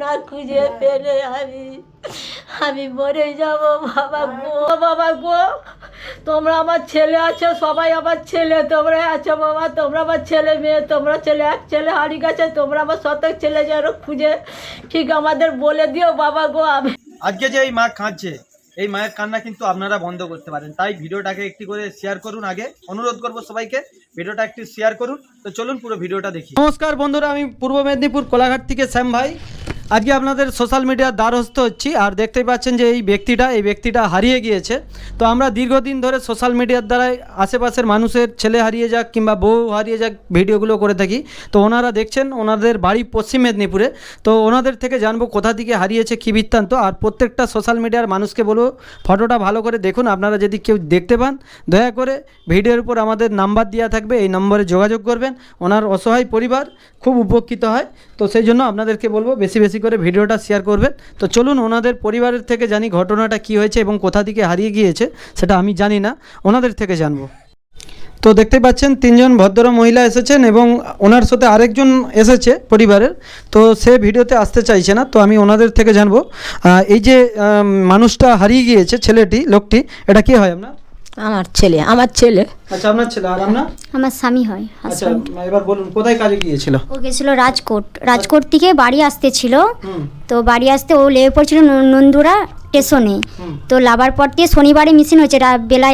না খুঁজে পেলে আমি আমি মরে যাব বাবা গো। বাবা গো, তোমরা আমার ছেলে আছো, সবাই আমার ছেলে, তোমরা আছো বাবা, তোমরা আমার ছেলে মেয়ে, তোমরা ছেলে এক ছেলে হারি গেছে, তোমরা আমার শতক ছেলে যেন খুঁজে। ঠিক আমাদের বলে দিও বাবা গো, আমি আজকে যে এই মা কাঁদছে এই মায়ের কান্না কিন্তু আপনারা বন্ধ করতে পারেন। তাই ভিডিওটাকে একটি করে শেয়ার করুন আগে। অনুরোধ করব সবাইকে ভিডিওটা একটি শেয়ার করুন। তো চলুন পুরো ভিডিওটা দেখি। নমস্কার বন্ধুরা, আমি পূর্ব মেদিনীপুর কোলাঘাট থেকে শ্যাম ভাই। আজকে আপনাদের সোশ্যাল মিডিয়ার দ্বারস্থ হচ্ছি, আর দেখতেই পাচ্ছেন যে এই ব্যক্তিটা এই ব্যক্তিটা হারিয়ে গিয়েছে। তো আমরা দীর্ঘদিন ধরে সোশ্যাল মিডিয়ার দ্বারাই আশেপাশের মানুষের ছেলে হারিয়ে যাক কিংবা বউ হারিয়ে যাক ভিডিওগুলো করে থাকি। তো ওনারা দেখছেন, ওনাদের বাড়ি পশ্চিম মেদিনীপুরে। তো ওনাদের থেকে জানব কোথা থেকে হারিয়েছে কী বৃত্তান্ত, আর প্রত্যেকটা সোশ্যাল মিডিয়ার মানুষকে বলব ফটোটা ভালো করে দেখুন। আপনারা যদি কেউ দেখতে পান, দয়া করে ভিডিওর উপর আমাদের নাম্বার দেওয়া থাকবে, এই নম্বরে যোগাযোগ করবেন। ওনার অসহায় পরিবার খুব উপকৃত হয়। তো সেই জন্য আপনাদেরকে বলব, বেশি বেশি করে ভিডিওটা শেয়ার করবেন। তো চলুন ওনাদের পরিবারের থেকে জানি ঘটনাটা কী হয়েছে এবং কোথা থেকে হারিয়ে গিয়েছে, সেটা আমি জানি না। ওনাদের থেকে জানব। তো দেখতে পাচ্ছেন, তিনজন ভদ্র মহিলা এসেছেন এবং ওনার সাথে আরেকজন এসেছে পরিবারের। তো সে ভিডিওতে আসতে চাইছে না, তো আমি ওনাদের থেকে জানব। এই যে মানুষটা হারিয়ে গিয়েছে, ছেলেটি, লোকটি, এটা কি হয় আপনার? আমার ছেলে আমার ছেলে। আচ্ছা আপনার ছেলে আর আপনার? আমার স্বামী হয় আচ্ছা এবার বলুন কোথায় কাজে গিয়েছিল? ও গেছিল রাজকোট রাজকোট থেকে বাড়ি আসতে ছিল। তো বাড়ি আসতে ও লেগে পড়ছিল ন- নন্দুরা স্টেশনে। তো লাভার পর দিয়ে শনিবারে মিশন হয়েছে রা- বেলা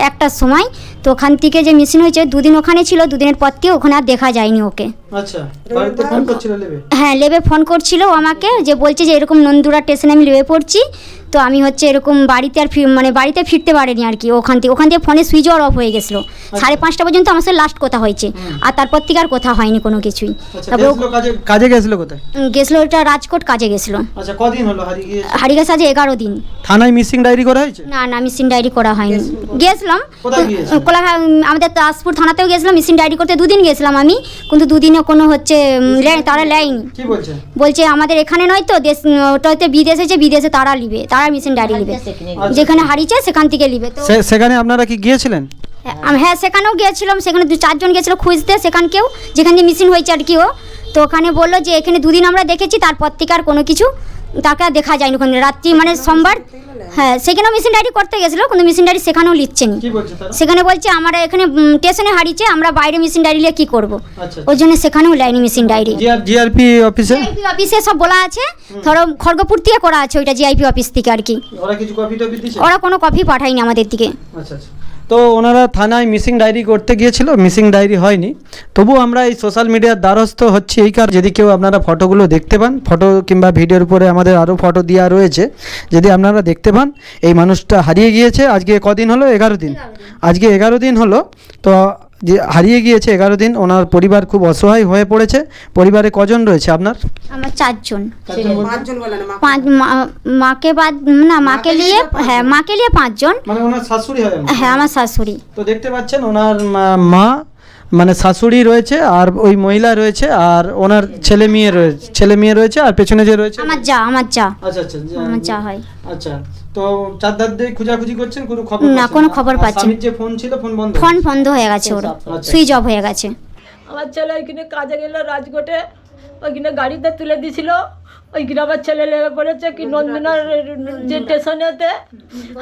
একটার সময়। তো ওখান থেকে যে মিশন হয়েছে দুদিন ওখানে ছিল দুদিনের পর দিয়ে ওখানে আর দেখা যায়নি ওকে। আচ্ছা বাড়িতে ফোন করছিল নেবে হ্যাঁ লেবে ফোন করছিল আমাকে যে বলছে যে এরকম নন্দুরা স্টেশনে আমি লেবে পড়ছি তো আমি হচ্ছে এরকম বাড়িতে আর মানে বাড়িতে ফিরতে পারিনি আর কি ওখান থেকে। ওখান থেকে ফোনে সুইচ অফ হয়ে গেছিল। সাড়ে পাঁচটা পর্যন্ত আমার সাথে লাস্ট কথা হয়েছে। আর তারপর থেকে আর কথা হয়নি কোনো কিছুই। আচ্ছা তারপর কাজে? কাজে গেছিল কোথায়? গেছিল ওটা রাজকোট কাজে গেছিল। আচ্ছা কদিন হলো হারিয়ে গেছে আজ এগারো দিন। থানায় মিসিং ডায়েরি করা হয়েছে? না না মিসিন ডায়েরি করা হয়নি। গেছিলাম? কোলাঘাট আমাদের তাজপুর থানাতেও গেছিলাম মিসিন ডায়েরি করতে দুদিন গেছিলাম আমি। কিন্তু দুদিনে কোনো হচ্ছে তারা লেয়নি কি বলছে? বলছে আমাদের এখানে নয় তো দেশ ওটাতে ওটা হচ্ছে বিদেশে যে বিদেশে তারা নিবে তারা মেশিন ডাড়ি নিবে। যেখানে হারিয়েছে সেখান থেকে নিবে। তো সেখানে আপনারা কি গিয়েছিলেন? হ্যাঁ সেখানেও গিয়েছিলাম সেখানে দু চারজন গেছিল খুঁজতে সেখান সেখানকেও যেখানে মেশিন হয়েছে আর কি ও। তো ওখানে বলল যে এখানে দুদিন আমরা দেখেছি তারপর থেকে আর কোনো কিছু তাকে আর দেখা যায়নি ওখানে। রাত্রি মানে সোমবার হ্যাঁ সেখানেও মেশিন ডায়েরি করতে গেছিল কিন্তু মেশিন ডায়েরি সেখানেও লিখছেনি সেখানে বলছে আমরা এখানে স্টেশনে হারিয়েছে আমরা বাইরে মেশিন ডায়েরি নিয়ে কী করব? আচ্ছা ওই জন্য সেখানেও লাইনি মেশিন ডায়েরি জিআরপি অফিসে অফিসে সব বলা আছে। ধরো খড়গপুর থেকে করা আছে ওইটা জিআইপি অফিস থেকে আর কি। ওরা কিছু কপি টপি দিছে ওরা কোনো কপি পাঠায়নি আমাদের দিকে। আচ্ছা আচ্ছা। তো ওনারা থানায় মিসিং ডায়েরি করতে গিয়েছিল, মিসিং ডায়েরি হয়নি। তবু আমরা এই সোশ্যাল মিডিয়ার দ্বারস্থ হচ্ছি এই কারণ যদি কেউ আপনারা ফটোগুলো দেখতে পান, ফটো কিংবা ভিডিওর উপরে আমাদের আরও ফটো দেওয়া রয়েছে, যদি আপনারা দেখতে পান, এই মানুষটা হারিয়ে গিয়েছে। আজকে কদিন হলো? এগারো দিন। আজকে এগারো দিন হলো। তো যে হারিয়ে গিয়েছে এগারো দিন ওনার পরিবার খুব অসহায় হয়ে পড়েছে। পরিবারে কজন রয়েছে আপনার? আমার চারজন। পাঁচ মা- মাকে বাদ না মাকে নিয়ে হ্যাঁ মাকে নিয়ে পাঁচজন। মানে ওনার শাশুড়ি হয় হ্যাঁ আমার শাশুড়ি। তো দেখতে পাচ্ছেন ওনার মা- মা মানে শাশুড়ি রয়েছে আর ওই মহিলা রয়েছে আর ওনার ছেলে মেয়ে রয়েছে ছেলে মেয়ে রয়েছে আর পেছনে যে রয়েছে আমার যা আমার যা। আচ্ছা আচ্ছা আমার যা হয়। আচ্ছা তো চারদার দিয়ে খোঁজাখুঁজি করছেন? কোনো খবর না, কোনো খবর পাচ্ছি যে ফোন ছিল ফোন বন্ধ ফোন বন্ধ হয়ে গেছে ওর। আচ্ছা। সুইচ অফ হয়ে গেছে। আমার ছেলে ওইখানে কাজে গেল রাজকোটে। ওইখানে গাড়িতে তুলে দিছিল ওইখানে গ্রামের ছেলে লেগে পড়েছে কি নন্দিনার যে স্টেশনেতে।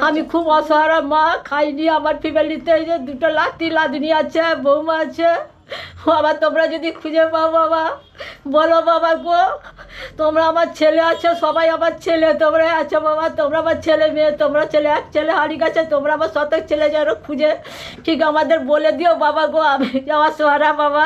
আমি খুব অসহায় মা খাইনি আমার ফ্যামিলিতে এই যে দুটো লাতি লাদনি আছে বৌমা আছে। বাবা, তোমরা যদি খুঁজে পাও বাবা, বলো বাবা গো, তোমরা আমার ছেলে আছো, সবাই আমার ছেলে তোমরা আছো বাবা, তোমরা আমার ছেলে মেয়ে, তোমরা ছেলে এক ছেলে হারিয়ে গেছে, তোমরা আমার শতক ছেলে যেন খুঁজে, ঠিক আমাদের বলে দিও বাবা গো, আমি আমার সোহারা বাবা,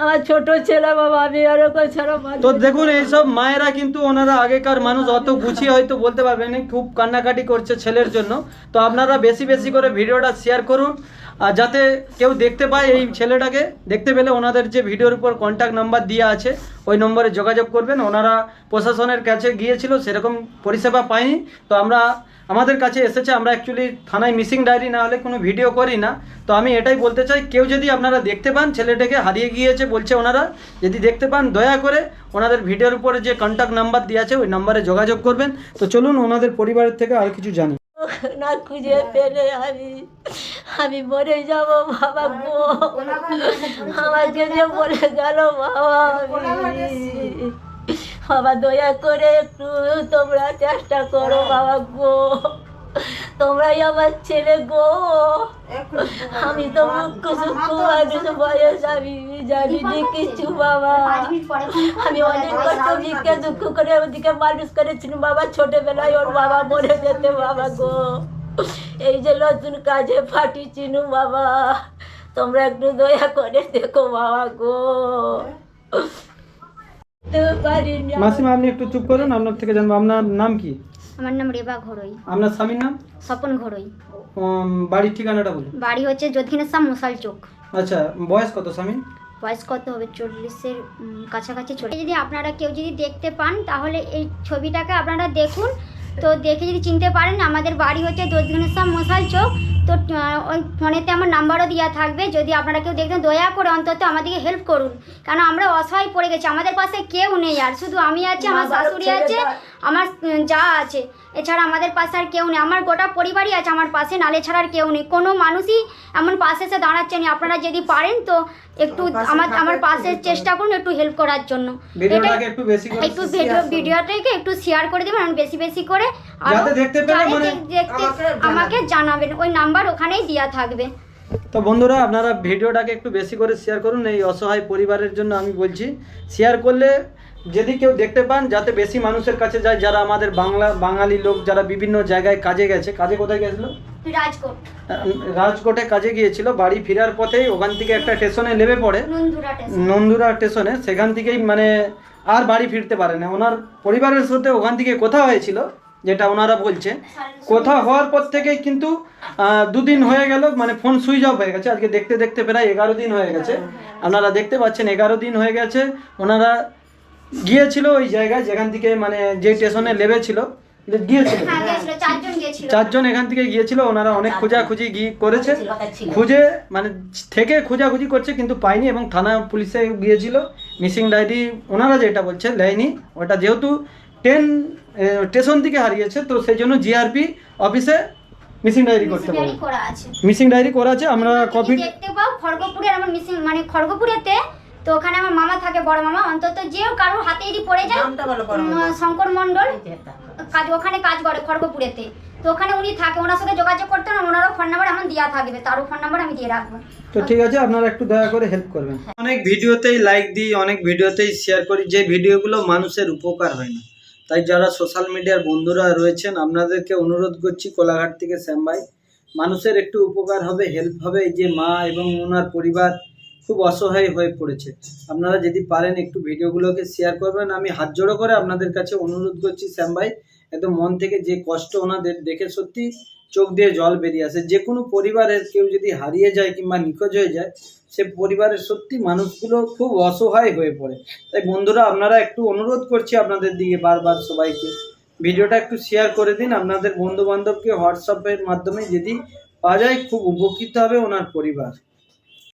আমার ছোট ছেলে বাবা, আমি এরকম ছাড়া তো দেখুন, এইসব মায়েরা কিন্তু ওনারা আগেকার মানুষ, অত গুছিয়ে হয়তো বলতে পারবেন খুব কান্নাকাটি করছে ছেলের জন্য। তো আপনারা বেশি বেশি করে ভিডিওটা শেয়ার করুন। যাতে কেউ দেখতে পায় এই ছেলেটাকে, দেখতে পেলে ওনাদের যে ভিডিওর উপর কন্ট্যাক্ট নাম্বার দেওয়া আছে, ওই নম্বরে যোগাযোগ করবেন। ওনারা প্রশাসনের কাছে গিয়েছিল, সেরকম পরিষেবা পায়নি। তো আমরা, আমাদের কাছে এসেছে, আমরা অ্যাকচুয়ালি থানায় মিসিং ডায়েরি না হলে কোনো ভিডিও করি না। তো আমি এটাই বলতে চাই, কেউ যদি আপনারা দেখতে পান, ছেলেটাকে হারিয়ে গিয়েছে বলছে ওনারা, যদি দেখতে পান, দয়া করে ওনাদের ভিডিওর উপরে যে কন্ট্যাক্ট নাম্বার দেওয়া আছে, ওই নাম্বারে যোগাযোগ করবেন। তো চলুন ওনাদের পরিবারের থেকে আর কিছু জানি। না খুঁজে পেলে আমি আমি মরে যাব বাবা গো। আমাকে যে বলে গেল বাবা আমি। বাবা দয়া করে একটু তোমরা চেষ্টা করো বাবা গো। তোমরাই আমার ছেলে গো। আমি তো মুখ্য সুখ্য মানুষ বয়স আমি জানি নি কিছু বাবা। আমি অনেক কষ্ট ভিক্ষে দুঃখ করে ওদিকে মানুষ করেছিলাম বাবা ছোটবেলায় ওর বাবা মরে যেতে বাবা গো। এই যে নতুন কাজে ফাটি চিনু বাবা। তোমরা একটু দয়া করে দেখো বাবা গো। মাসিমা আপনি একটু চুপ করুন আপনার থেকে জানব। আপনার নাম কি? আমার নাম রেবা ঘরোই। আপনার স্বামীর নাম? স্বপন ঘরোই। বাড়ির ঠিকানাটা বলুন। বাড়ি হচ্ছে যতীনেশ্বর মশাল চোখ আচ্ছা বয়স কত স্বামী বয়স কত হবে? চল্লিশের কাছাকাছি চলে। যদি আপনারা কেউ যদি দেখতে পান তাহলে এই ছবিটাকে আপনারা দেখুন। তো দেখে যদি চিনতে পারেন আমাদের বাড়ি হচ্ছে দক্ষিণেশ্বর মশাল চোখ তো ওই ফোনেতে আমার নাম্বারও দেওয়া থাকবে। যদি আপনারা কেউ দেখতেন দয়া করে অন্তত আমাদেরকে হেল্প করুন। কারণ আমরা অসহায় পড়ে গেছি। আমাদের পাশে কেউ নেই আর। শুধু আমি আছি আমার শাশুড়ি আছে আমার যা আছে। এছাড়া আমাদের পাশে আর কেউ নেই। আমার গোটা পরিবারই আছে আমার পাশে নালে ছাড়া আর কেউ নেই। কোনো মানুষই এমন পাশে এসে দাঁড়াচ্ছে না। আপনারা যদি পারেন তো একটু আমার আমার পাশে চেষ্টা করুন একটু হেল্প করার জন্য। ভিডিওটাকে একটু ভিডিওটাকে একটু শেয়ার করে দেবেন। বেশি বেশি করে আর মানে- আমাকে জানাবেন। ওই নাম্বার ওখানেই দেওয়া থাকবে। তো বন্ধুরা আপনারা ভিডিওটাকে একটু বেশি করে শেয়ার করুন। এই অসহায় পরিবারের জন্য আমি বলছি শেয়ার করলে যদি কেউ দেখতে পান যাতে বেশি মানুষের কাছে যায় যারা আমাদের বাংলা বাঙালি লোক যারা বিভিন্ন জায়গায় কাজে গেছে। কাজে কোথায় গেছিল? রাজকোট। রাজকোটে কাজে গিয়েছিল বাড়ি ফেরার পথেই ওখান থেকে একটা স্টেশনে নেমে পড়ে। নন্দুরা স্টেশনে। সেখান থেকেই মানে আর বাড়ি ফিরতে পারে না। ওনার পরিবারের সাথে ওখান থেকে কথা হয়েছিল যেটা ওনারা বলছে। কথা হওয়ার পর থেকেই কিন্তু দুদিন হয়ে গেল মানে ফোন সুইচ অফ হয়ে গেছে। আজকে দেখতে দেখতে প্রায় এগারো দিন হয়ে গেছে। আপনারা দেখতে পাচ্ছেন এগারো দিন হয়ে গেছে। ওনারা গিয়েছিল ওই জায়গায় যেখান থেকে মানে যে স্টেশনে গিয়েছিল। হ্যাঁ চারজন এখান থেকে গিয়েছিল ওনারা অনেক খোঁজাখুঁজি গিয়ে করেছে। খুঁজে মানে থেকে খোঁজাখুঁজি করছে কিন্তু পায়নি এবং থানা পুলিশে গিয়েছিল। মিসিং ডায়েরি ওনারা যেটা বলছে নেয়নি। ওটা যেহেতু ট্রেন স্টেশন থেকে হারিয়েছে তো সেই জন্য জিআরপি অফিসে মিসিং ডায়েরি করতে পারবে আছে। মিসিং ডায়েরি করা আছে আমরা কপি দেখতে পাও খড়গপুরের আমার মিসিং মানে খড়গপুরেতে তো ওখানে আমার মামা থাকে বড় মামা অন্তত যেও কারোর হাতে যদি পড়ে যায় শঙ্কর মন্ডল কাজ ওখানে কাজ করে খড়গপুরেতে। তো ওখানে উনি থাকে ওনার সাথে যোগাযোগ করতে না ওনারও ফোন নাম্বার আমার দেওয়া থাকবে তারও ফোন নাম্বার আমি দিয়ে রাখব। তো ঠিক আছে আপনারা একটু দয়া করে হেল্প করবেন। অনেক ভিডিওতেই লাইক দিই অনেক ভিডিওতেই শেয়ার করি যে ভিডিওগুলো মানুষের উপকার হয় না। তাই যারা সোশ্যাল মিডিয়ার বন্ধুরা রয়েছেন আপনাদেরকে অনুরোধ করছি কোলাঘাট থেকে শ্যাম ভাই মানুষের একটু উপকার হবে হেল্প হবে এই যে মা এবং ওনার পরিবার খুব অসহায় হয়ে পড়েছে। আপনারা যদি পারেন একটু ভিডিওগুলোকে শেয়ার করবেন। আমি হাত জোড়ো করে আপনাদের কাছে অনুরোধ করছি, শ্যাম ভাই, একদম মন থেকে যে কষ্ট ওনাদের দেখে সত্যি চোখ দিয়ে জল বেরিয়ে আসে। যে কোনো পরিবারের কেউ যদি হারিয়ে যায় কিংবা নিখোঁজ হয়ে যায়, সে পরিবারের সত্যি মানুষগুলো খুব অসহায় হয়ে পড়ে। তাই বন্ধুরা, আপনারা একটু অনুরোধ করছি আপনাদের দিকে বারবার সবাইকে। ভিডিওটা একটু শেয়ার করে দিন। আপনাদের বন্ধু বান্ধবকে হোয়াটসঅ্যাপের মাধ্যমে যদি পাওয়া যায়, খুব উপকৃত হবে ওনার পরিবার।